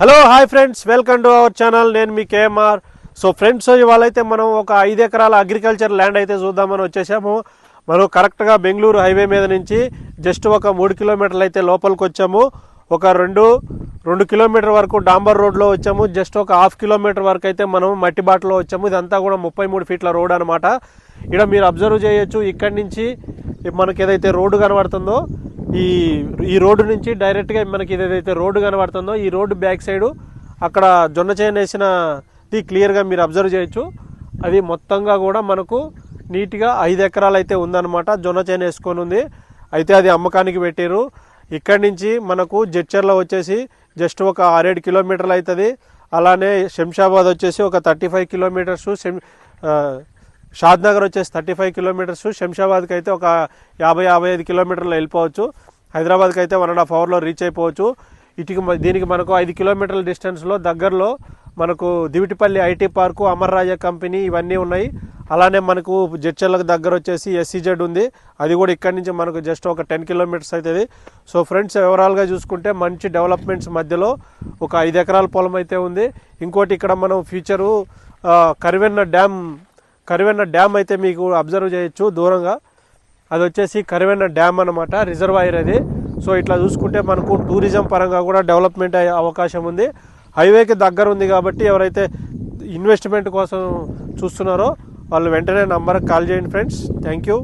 Hello hi friends welcome to our channel నేను మీ KMR. So friends ఇవాళ అయితే మనం ఒక ఐదు ఎకరాల అగ్రికల్చర్ ల్యాండ్ అయితే చూద్దామని వచ్చేసాము. మనం కరెక్ట్గా బెంగళూరు హైవే మీద నుంచి జస్ట్ ఒక మూడు కిలోమీటర్లు అయితే లోపలికి వచ్చాము. ఒక రెండు రెండు కిలోమీటర్ వరకు డాంబర్ రోడ్లో వచ్చాము. జస్ట్ ఒక హాఫ్ కిలోమీటర్ వరకు అయితే మనం మట్టి బాటలో వచ్చాము. ఇదంతా కూడా ముప్పై మూడు ఫీట్ల రోడ్ అనమాట ఇక్కడ మీరు అబ్జర్వ్ చేయొచ్చు. ఇక్కడి నుంచి మనకి ఏదైతే రోడ్డు కనబడుతుందో ఈ ఈ రోడ్డు నుంచి డైరెక్ట్గా మనకి ఏదైతే రోడ్డు కనబడుతుందో ఈ రోడ్డు బ్యాక్ సైడు అక్కడ జొన్న చేను వేసినది క్లియర్గా మీరు అబ్జర్వ్ చేయొచ్చు. అది మొత్తంగా కూడా మనకు నీట్గా ఐదు ఎకరాలు అయితే ఉందన్నమాట. జొన్న చేను వేసుకొని ఉంది. అయితే అది అమ్మకానికి పెట్టారు ఇక్కడి నుంచి మనకు జడ్చర్లో వచ్చేసి జస్ట్ ఒక ఆరేడు కిలోమీటర్లు అవుతుంది. అలానే శంషాబాద్ వచ్చేసి ఒక థర్టీ ఫైవ్ కిలోమీటర్స్ శం షాద్ నగర్ వచ్చేసి థర్టీ ఫైవ్ కిలోమీటర్స్ శంషాబాద్కి అయితే ఒక యాభై యాభై ఐదు కిలోమీటర్లు వెళ్ళిపోవచ్చు. హైదరాబాద్కి అయితే వన్ అండ్ హాఫ్ అవర్లో రీచ్ అయిపోవచ్చు. ఇటుకి దీనికి మనకు ఐదు కిలోమీటర్ల డిస్టెన్స్లో దగ్గరలో మనకు Divitipalli IT park Amar Raja company ఇవన్నీ ఉన్నాయి. అలానే మనకు జడ్చర్లకు దగ్గర వచ్చేసి ఎస్సీజెడ్ ఉంది. అది కూడా ఇక్కడి నుంచి మనకు జస్ట్ ఒక టెన్ కిలోమీటర్స్ అవుతుంది సో ఫ్రెండ్స్ ఓవరాల్గా చూసుకుంటే మంచి డెవలప్మెంట్స్ మధ్యలో ఒక ఐదు ఎకరాల పొలం అయితే ఉంది. ఇంకోటి ఇక్కడ మనం future Karivena dam Karivena dam అయితే మీకు అబ్జర్వ్ చేయొచ్చు దూరంగా. అది వచ్చేసి కరివెన్న డ్యామ్ అనమాట రిజర్వాయర్ అది. సో ఇట్లా చూసుకుంటే మనకు టూరిజం పరంగా కూడా డెవలప్మెంట్ అయ్యే అవకాశం ఉంది. హైవేకి దగ్గర ఉంది కాబట్టి ఎవరైతే ఇన్వెస్ట్మెంట్ కోసం చూస్తున్నారో వాళ్ళు వెంటనే నంబర్కి కాల్ చేయండి ఫ్రెండ్స్. Thank you.